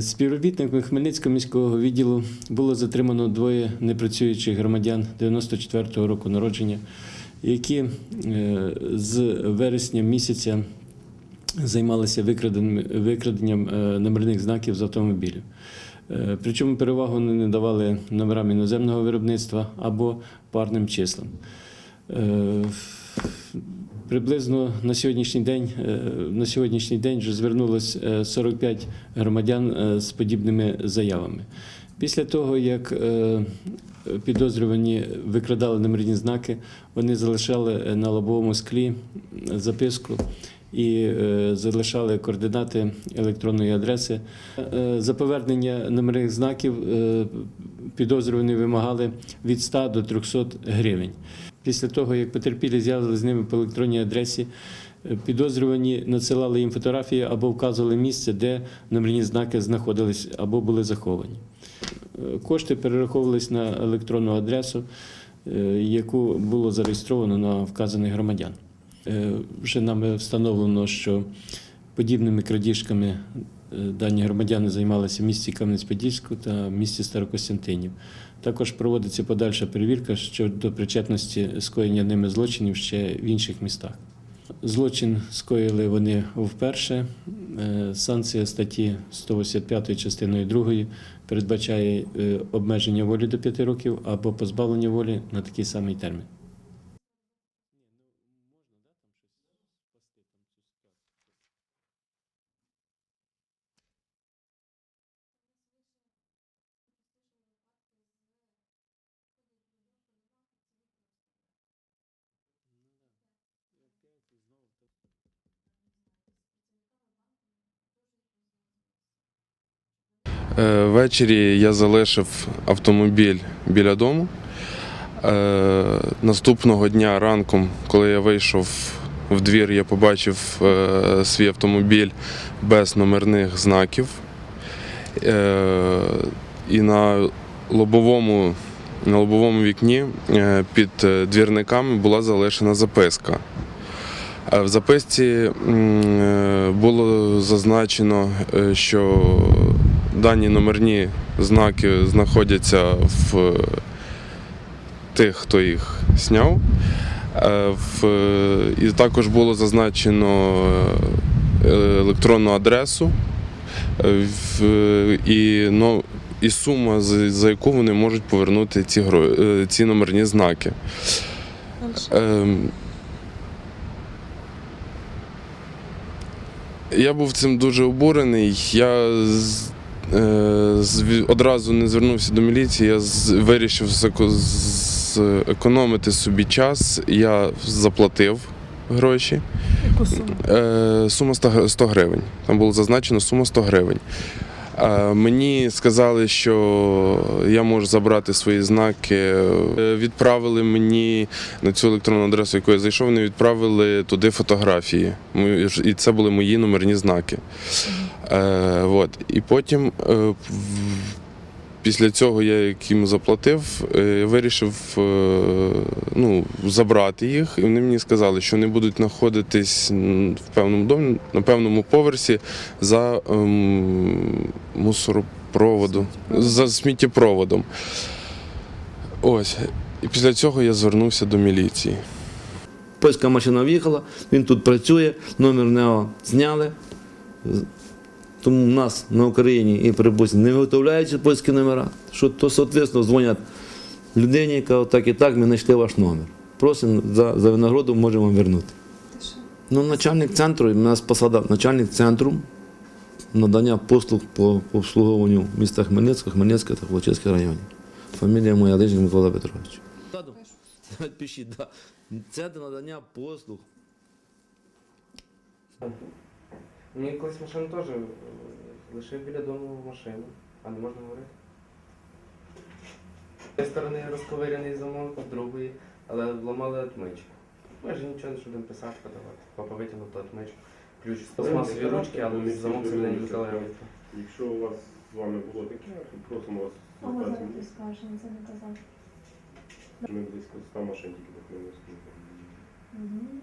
Співробітниками Хмельницького міського відділу було затримано двоє непрацюючих громадян 94-го року народження, які е, з вересня місяця займалися викраденням, викраденням е, номерних знаків з автомобілів. Е, Причому перевагу не давали номерам іноземного виробництва або парним числам. Приблизно на сьогоднішній день е, на сьогоднішній день вже звернулось е, 45 громадян е, з подібними заявами. Після того, як підозрювані викрадали номерні знаки, вони залишали на лобовому склі записку і залишали координати електронної адреси. За повернення номерних знаків підозрювані вимагали від 100 до 300 гривень. Після того, як потерпілі з'явили з ними по електронній адресі, е, підозрювані надсилали їм фотографії або вказували місце, де номерні знаки знаходились або були заховані. Е, Кошти перераховувались на електронну адресу, е, яку було зареєстровано на вказаних громадян. Вже нами встановлено, що подібними крадіжками дані громадяни займалися в місті Кам'янець-Подільську та в місті Старокостянтинів. Також проводиться подальша перевірка щодо причетності скоєння ними злочинів ще в інших містах. Злочин скоїли вони вперше. Е, Санкція статті 185 частиною 2 передбачає е, обмеження волі до 5 років або позбавлення волі на такий самий термін. Ввечері я залишив автомобіль біля дому. Е, Наступного дня ранком, коли я вийшов в двір, я побачив е, свій автомобіль без номерних знаків. Е, І на лобовому, на лобовому вікні е, під е, двірниками була залишена записка. Е, В записці е, було зазначено, е, що дані номерні знаки знаходяться в е, тих, хто їх зняв. Е, е, І також було зазначено електронну адресу і, ну, і сума, за яку вони можуть повернути ці, ці номерні знаки. Ем, Я був цим дуже обурений. Я одразу не звернувся до міліції, я вирішив зекономити собі час. Я заплатив гроші. Яку суму? Е, Сума 100 гривень. Там було зазначено сума 100 гривень. Мені сказали, що я можу забрати свої знаки. Е, Відправили мені на цю електронну адресу, яку я зайшов, вони відправили туди фотографії. І це були мої номерні знаки. Е, от. І потім, е, після цього я як їм заплатив, е, вирішив е, ну, забрати їх. І вони мені сказали, що вони будуть знаходитись в певному домі, на певному поверсі за ем, мусоропроводом, за сміттєпроводом. Ось. І після цього я звернувся до міліції. Польська машина в'їхала, він тут працює, номер нього зняли. Тому в нас на Україні і прибузі не виготовляються польські номера. Що то, соответственно, дзвонять людині, яка так і так, ми знайшли ваш номер. Просимо за, за винагороду можемо вам вернути. Ну, начальник центру, у нас посада начальник центру надання послуг по, по обслуговуванню міста Хмельницького, Хмельницького та Волочиського районів. Фамілія моя Лижник Микола Петрович. Пишіть, да. Центр надання послуг. Мені колись машину теж е, лишив біля дому машину, а не можна говорити. З однієї сторони розковиряний замок, з другої, але вламали отмичку. Ми ж нічого не будемо писати, подавати. Папа витягнув ту отмичку. Ключ з пластмасові ручки, але замок всередині виклеєвий. Якщо у вас з вами було таке, то просимо вас А ми зараз скажемо, це не казав. Ми близько 100 машин тільки до Хмельницького. Мгм.